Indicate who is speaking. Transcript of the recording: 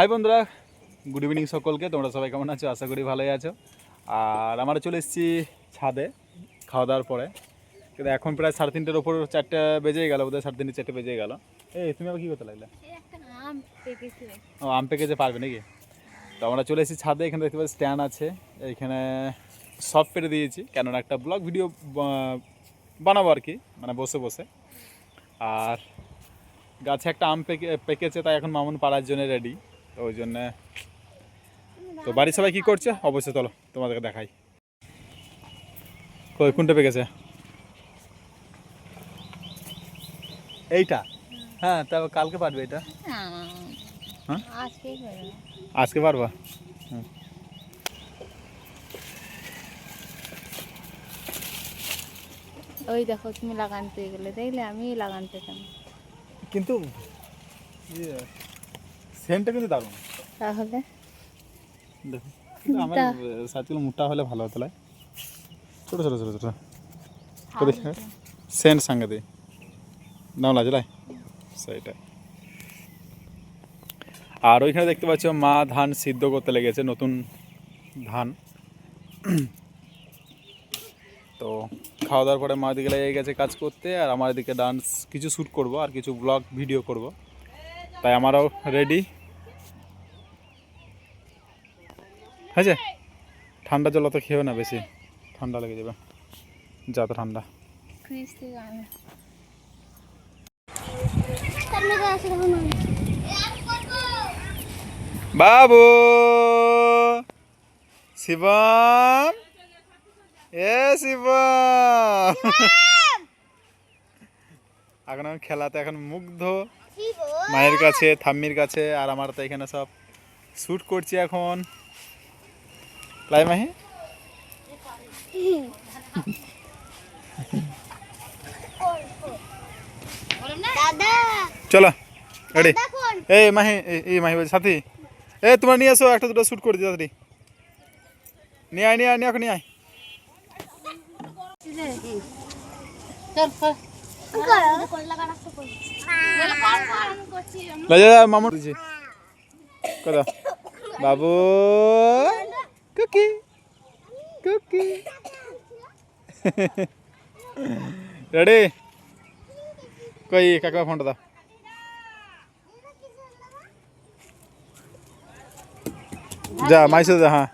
Speaker 1: High বন্ধুরা। Good evening সকলকে। তোমরা সবাই কেমন আছো? আশা করি ভালোই আছো। আর আমরা চলে এসেছি ছাদে খাওয়া দাওয়ার পরে। কিন্তু এখন প্রায় সাড়ে তিনটের ওপর চারটে বেজেই গেল। বোধহয় সাড়ে তিনটে চারটে বেজেই গেল। এই তুমি আবার কী করতে লাগলে?
Speaker 2: আম পেকেছে।
Speaker 1: ও আম পেকে যে পারবে নাকি? তো আমরা চলে এসেছি ছাদে। এখানে দেখতে পাচ্ছি স্ট্যান্ড আছে। এইখানে সব পেরে দিয়েছি। কেননা একটা ব্লগ ভিডিও বানাবো আর কি। মানে বসে বসে। আর গাছে একটা আম পেকে পেকেছে তাই এখন মামুন পাড়ার জন্য রেডি তো ওই জন্যে। তো বাড়ির সবাই কী করছে? অবশ্যই চলো তোমাদেরকে দেখাই। কই কোনটা পেকেছে? এইটা? হ্যাঁ তা কালকে পারবে এটা। হ্যাঁ? আজকে পারবা? হুম।
Speaker 2: ওই দেখো তুমি লাগানতে গেলে। দেখলে আমি লাগানতে কেন
Speaker 1: কিন্তু ইয়ে সেন্টটা কিন্তু দারুণ।
Speaker 2: তাহলে?
Speaker 1: দেখো কিন্তু আমার। সাইকেল মোটা হলে ভালো হতো লাই। ছোটো ছোটো ছোটো ছোটো। তো সেন্ট সঙ্গে দিই নাও লাগে লাই। সেইটাই। আর ওইখানে দেখতে পাচ্ছ মা ধান সিদ্ধ করতে লেগেছে নতুন ধান। তো খাওয়া দাওয়ার পরে মা দিকে লেগে গেছে কাজ করতে আর আমার এদিকে ডান্স কিছু শ্যুট করব আর কিছু ব্লগ ভিডিও করব। তাই আমারও রেডি হয়েছে ঠান্ডা জল অত খেয়েও না বেশি। ঠান্ডা লেগে যাবে। যত ঠান্ডা
Speaker 2: ফ্রিজ থেকে আনে
Speaker 1: বাবু! শিবম! এ শিবম! এখন আমি খেলাতে এখন মুগ্ধ। মায়ের কাছে থাম্মির কাছে আর আমার তো এখানে সব শ্যুট করছি এখন। লাই মাহি চলো রেডি এই মাহি এই- মাহি সাথী এ তোমরা নিয়ে আসো একটা দুটো শ্যুট করে দিও তাড়াতাড়ি। নিয়ে আয় নিয়ে আয় নিয়ে নিয়ে আয়। কথা বাবু। কুকি কুকি রেডি কই কাকা ফোনটা দাও যা মাইসে যা হ্যাঁ